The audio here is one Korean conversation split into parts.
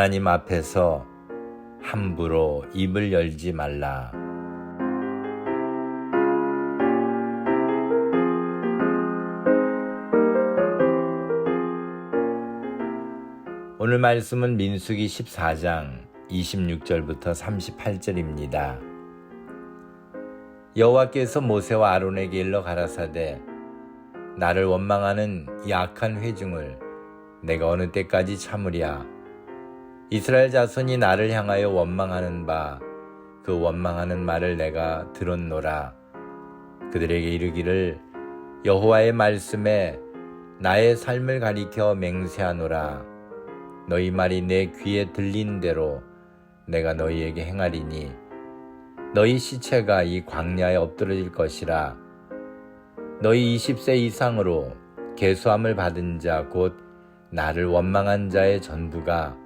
하나님 앞에서 함부로 입을 열지 말라. 오늘 말씀은 민수기 14장 26절부터 38절입니다. 여호와께서 모세와 아론에게 일러 가라사대 나를 원망하는 이 악한 회중을 내가 어느 때까지 참으랴 이스라엘 자손이 나를 향하여 원망하는 바 그 원망하는 말을 내가 들었노라. 그들에게 이르기를 여호와의 말씀에 나의 삶을 가리켜 맹세하노라. 너희 말이 내 귀에 들린 대로 내가 너희에게 행하리니 너희 시체가 이 광야에 엎드러질 것이라. 너희 20세 이상으로 계수함을 받은 자 곧 나를 원망한 자의 전부가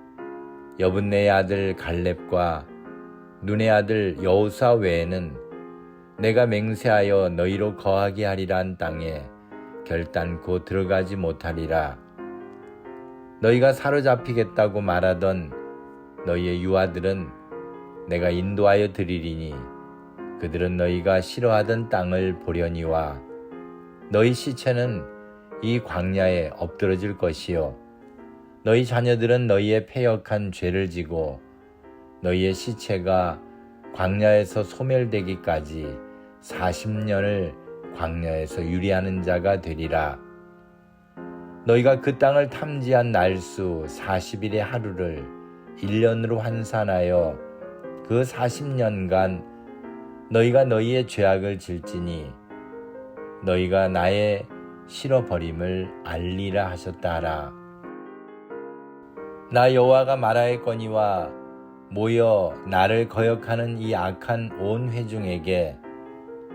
여분네의 아들 갈렙과 눈의 아들 여우사 외에는 내가 맹세하여 너희로 거하게 하리란 땅에 결단코 들어가지 못하리라. 너희가 사로잡히겠다고 말하던 너희의 유아들은 내가 인도하여 드리리니 그들은 너희가 싫어하던 땅을 보려니와 너희 시체는 이 광야에 엎드러질 것이요 너희 자녀들은 너희의 패역한 죄를 지고 너희의 시체가 광야에서 소멸되기까지 40년을 광야에서 유리하는 자가 되리라. 너희가 그 땅을 탐지한 날수 40일의 하루를 1년으로 환산하여 그 40년간 너희가 너희의 죄악을 질지니 너희가 나의 실어버림을 알리라 하셨다 하라. 나 여호와가 말하였거니와 모여 나를 거역하는 이 악한 온 회중에게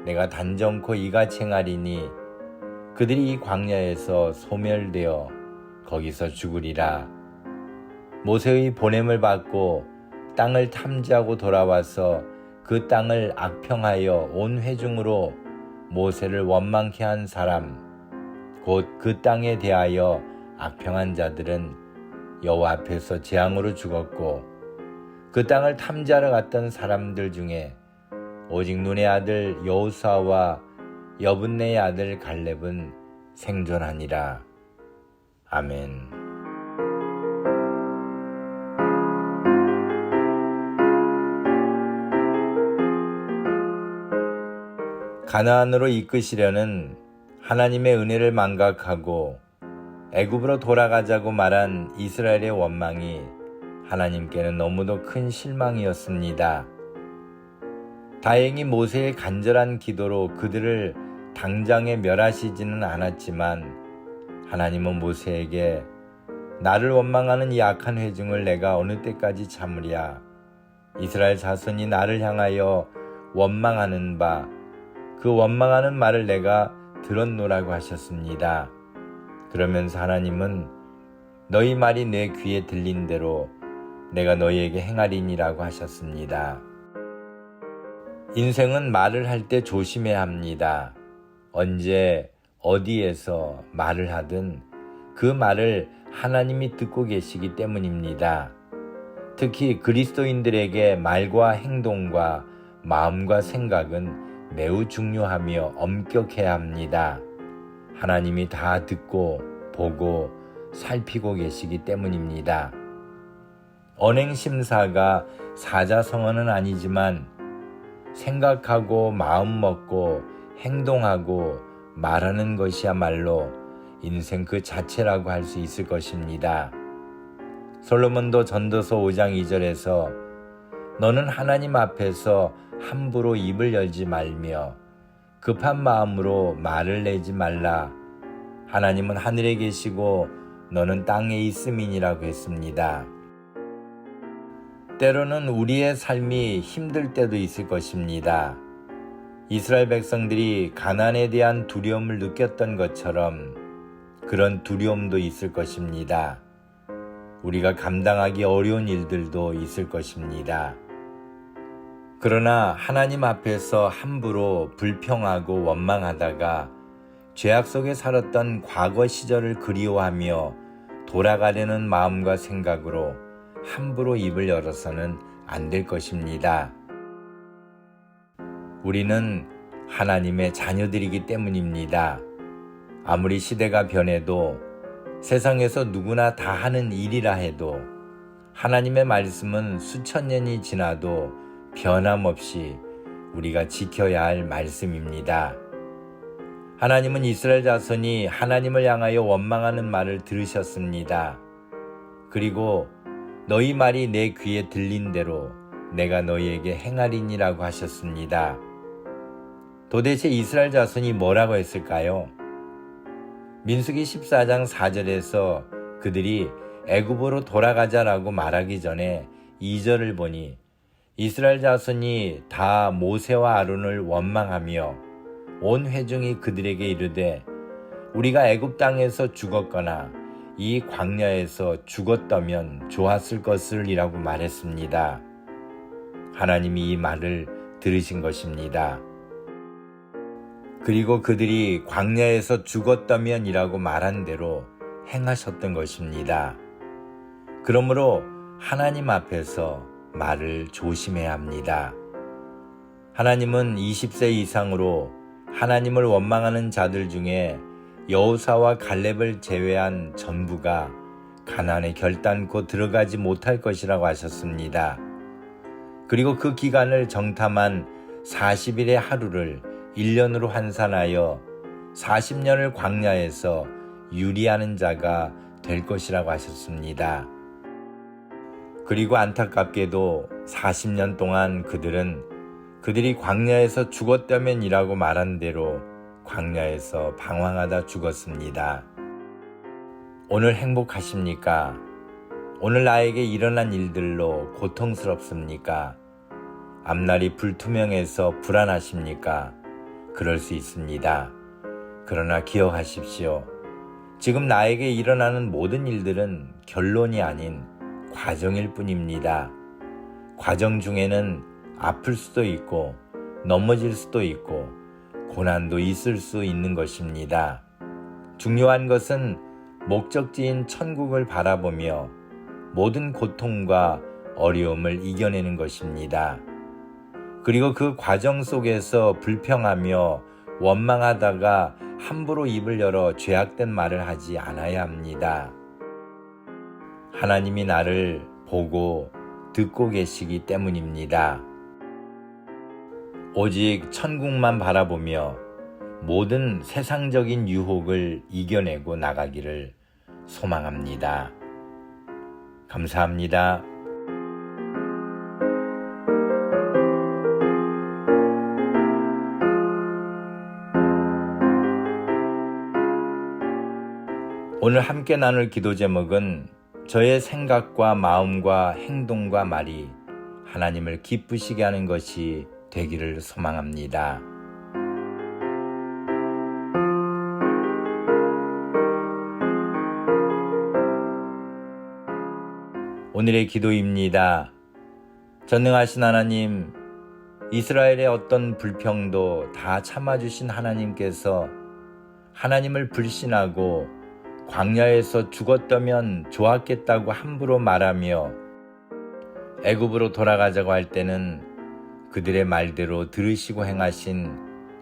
내가 단정코 이같이 행하리니 그들이 이 광야에서 소멸되어 거기서 죽으리라. 모세의 보냄을 받고 땅을 탐지하고 돌아와서 그 땅을 악평하여 온 회중으로 모세를 원망케 한 사람 곧 그 땅에 대하여 악평한 자들은 여호와 앞에서 재앙으로 죽었고 그 땅을 탐지하러 갔던 사람들 중에 오직 눈의 아들 여호사와 여분네의 아들 갈렙은 생존하니라. 아멘. 가나안으로 이끄시려는 하나님의 은혜를 망각하고 애굽으로 돌아가자고 말한 이스라엘의 원망이 하나님께는 너무도 큰 실망이었습니다. 다행히 모세의 간절한 기도로 그들을 당장에 멸하시지는 않았지만 하나님은 모세에게 나를 원망하는 이 악한 회중을 내가 어느 때까지 참으랴 이스라엘 자손이 나를 향하여 원망하는 바 그 원망하는 말을 내가 들었노라고 하셨습니다. 그러면서 하나님은 너희 말이 내 귀에 들린 대로 내가 너희에게 행하리니라고 하셨습니다. 인생은 말을 할 때 조심해야 합니다. 언제 어디에서 말을 하든 그 말을 하나님이 듣고 계시기 때문입니다. 특히 그리스도인들에게 말과 행동과 마음과 생각은 매우 중요하며 엄격해야 합니다. 하나님이 다 듣고 보고 살피고 계시기 때문입니다. 언행심사가 사자성어는 아니지만 생각하고 마음 먹고 행동하고 말하는 것이야말로 인생 그 자체라고 할 수 있을 것입니다. 솔로몬도 전도서 5장 2절에서 너는 하나님 앞에서 함부로 입을 열지 말며 급한 마음으로 말을 내지 말라 하나님은 하늘에 계시고 너는 땅에 있음이니라고 했습니다. 때로는 우리의 삶이 힘들 때도 있을 것입니다. 이스라엘 백성들이 가난에 대한 두려움을 느꼈던 것처럼 그런 두려움도 있을 것입니다. 우리가 감당하기 어려운 일들도 있을 것입니다. 그러나 하나님 앞에서 함부로 불평하고 원망하다가 죄악 속에 살았던 과거 시절을 그리워하며 돌아가려는 마음과 생각으로 함부로 입을 열어서는 안 될 것입니다. 우리는 하나님의 자녀들이기 때문입니다. 아무리 시대가 변해도 세상에서 누구나 다 하는 일이라 해도 하나님의 말씀은 수천 년이 지나도 변함없이 우리가 지켜야 할 말씀입니다. 하나님은 이스라엘 자손이 하나님을 향하여 원망하는 말을 들으셨습니다. 그리고 너희 말이 내 귀에 들린 대로 내가 너희에게 행하리니라고 하셨습니다. 도대체 이스라엘 자손이 뭐라고 했을까요? 민수기 14장 4절에서 그들이 애굽으로 돌아가자라고 말하기 전에 2절을 보니 이스라엘 자손이 다 모세와 아론을 원망하며 온 회중이 그들에게 이르되 우리가 애굽 땅에서 죽었거나 이 광야에서 죽었다면 좋았을 것을이라고 말했습니다. 하나님이 이 말을 들으신 것입니다. 그리고 그들이 광야에서 죽었다면이라고 말한 대로 행하셨던 것입니다. 그러므로 하나님 앞에서 말을 조심해야 합니다. 하나님은 20세 이상으로 하나님을 원망하는 자들 중에 여호사와 갈렙을 제외한 전부가 가난에 결단코 들어가지 못할 것이라고 하셨습니다. 그리고 그 기간을 정탐한 40일의 하루를 1년으로 환산하여 40년을 광야에서 유리하는 자가 될 것이라고 하셨습니다. 그리고 안타깝게도 40년 동안 그들은 그들이 광야에서 죽었다면이라고 말한 대로 광야에서 방황하다 죽었습니다. 오늘 행복하십니까? 오늘 나에게 일어난 일들로 고통스럽습니까? 앞날이 불투명해서 불안하십니까? 그럴 수 있습니다. 그러나 기억하십시오. 지금 나에게 일어나는 모든 일들은 결론이 아닌 과정일 뿐입니다. 과정 중에는 아플 수도 있고 넘어질 수도 있고 고난도 있을 수 있는 것입니다. 중요한 것은 목적지인 천국을 바라보며 모든 고통과 어려움을 이겨내는 것입니다. 그리고 그 과정 속에서 불평하며 원망하다가 함부로 입을 열어 죄악된 말을 하지 않아야 합니다. 하나님이 나를 보고 듣고 계시기 때문입니다. 오직 천국만 바라보며 모든 세상적인 유혹을 이겨내고 나가기를 소망합니다. 감사합니다. 오늘 함께 나눌 기도 제목은 저의 생각과 마음과 행동과 말이 하나님을 기쁘시게 하는 것이 되기를 소망합니다. 오늘의 기도입니다. 전능하신 하나님, 이스라엘의 어떤 불평도 다 참아주신 하나님께서 하나님을 불신하고 광야에서 죽었다면 좋았겠다고 함부로 말하며 애굽으로 돌아가자고 할 때는 그들의 말대로 들으시고 행하신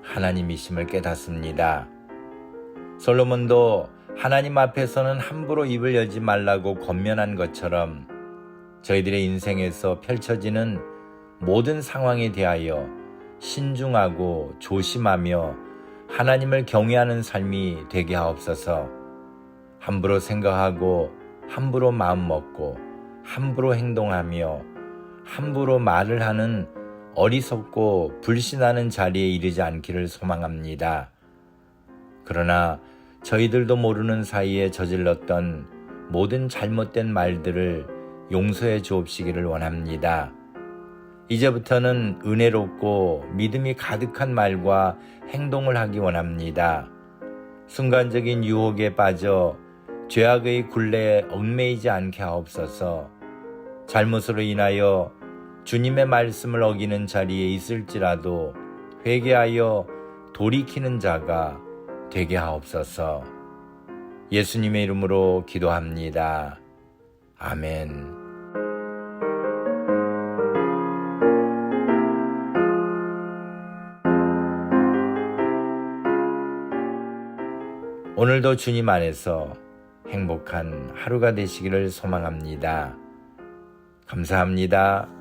하나님이심을 깨닫습니다. 솔로몬도 하나님 앞에서는 함부로 입을 열지 말라고 권면한 것처럼 저희들의 인생에서 펼쳐지는 모든 상황에 대하여 신중하고 조심하며 하나님을 경외하는 삶이 되게 하옵소서. 함부로 생각하고 함부로 마음 먹고 함부로 행동하며 함부로 말을 하는 어리석고 불신하는 자리에 이르지 않기를 소망합니다. 그러나 저희들도 모르는 사이에 저질렀던 모든 잘못된 말들을 용서해 주옵시기를 원합니다. 이제부터는 은혜롭고 믿음이 가득한 말과 행동을 하기 원합니다. 순간적인 유혹에 빠져 죄악의 굴레에 얽매이지 않게 하옵소서. 잘못으로 인하여 주님의 말씀을 어기는 자리에 있을지라도 회개하여 돌이키는 자가 되게 하옵소서. 예수님의 이름으로 기도합니다. 아멘. 오늘도 주님 안에서 행복한 하루가 되시기를 소망합니다. 감사합니다.